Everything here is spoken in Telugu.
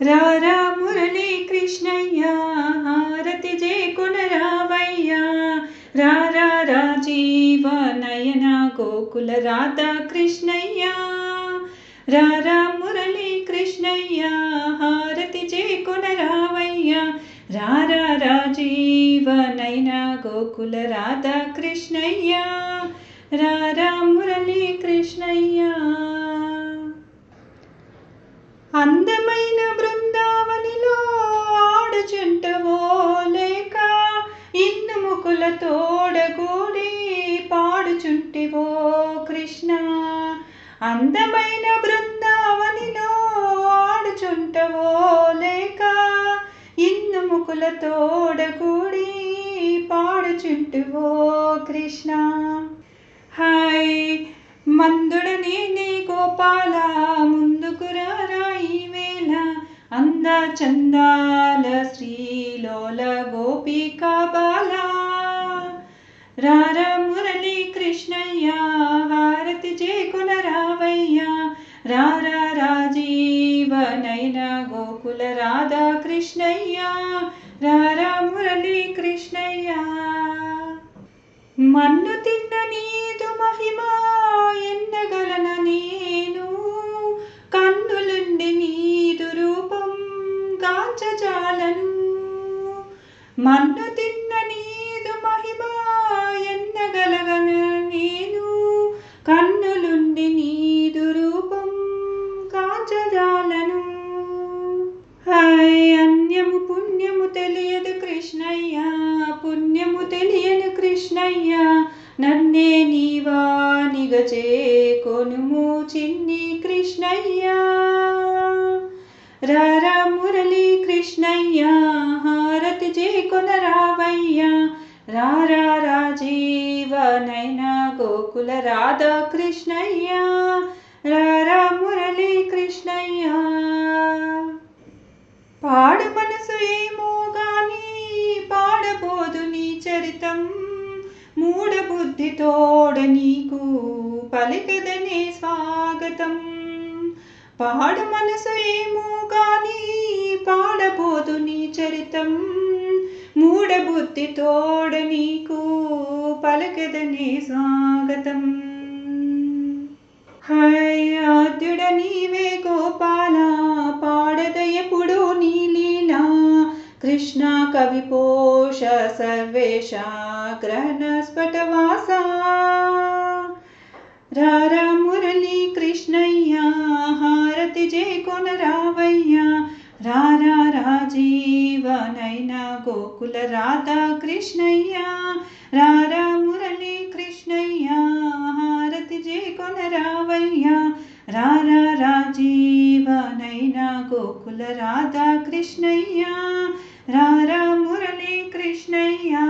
రారా మురళీ కృష్ణయ్య హారతి జే కొనరావయ్య రారా రాజీవ నయన గోకుల రాధా కృష్ణయ్య రారా మురళీ కృష్ణయ్య హారతి జే కొనరావయ్య రారా రాజీవ నయన గోకుల రాధా కృష్ణయ్య రారా మురళీ కృష్ణయ్య అందమైన అందమైన బృందావనిలో ఆడుచుంటవో లేక ఇన్ను ముకుల పాడుచుంటువో కృష్ణ. హాయ్ మందుడని నీ గోపాల ముందుకు రారా అంద చందాల శ్రీలోల గోపిక బాల. రార మురళీ కృష్ణయ్య హారతి చేకు రాజీవనైన గోకుల రాధా కృష్ణయ్య రారా మురళీ కృష్ణయ్య మన్ను తిన్న నీదు మహిమా ఎన్నగలన నేను కన్నులుండి నీదు రూపం గాంచజాలను మన్ను తిన్న కృష్ణయ్య నన్నే నీవానిగ చేకొనుము చిన్ని కృష్ణయ్య రారా మురళీ కృష్ణయ్య హారతి చేకొన రావయ్య రారా రాజీవ నైన గోకుల రాధా కృష్ణయ్య రారా మురళీ కృష్ణయ్య బుద్ధితోడ నీకు పలికదనే స్వాగతం. పాడ మనసు ఏమో కానీ పాడబోదు నీ చరితం. మూఢబుద్ధితోడ నీకు పలకదనే స్వాగతం. హాయ్ ఆద్యుడ నీవే గోపా कृष्णाकविपोष सर्वेषा ग्रहणस्फटवासा। रारामुरलीकृष्णय्या हारति जे कोनरावय्या रारा राजीवनैना गोकुलराधा कृष्णय्या। रारामुरली गोकुल राधा कृष्णय्या रारा मुरली कृष्णय्या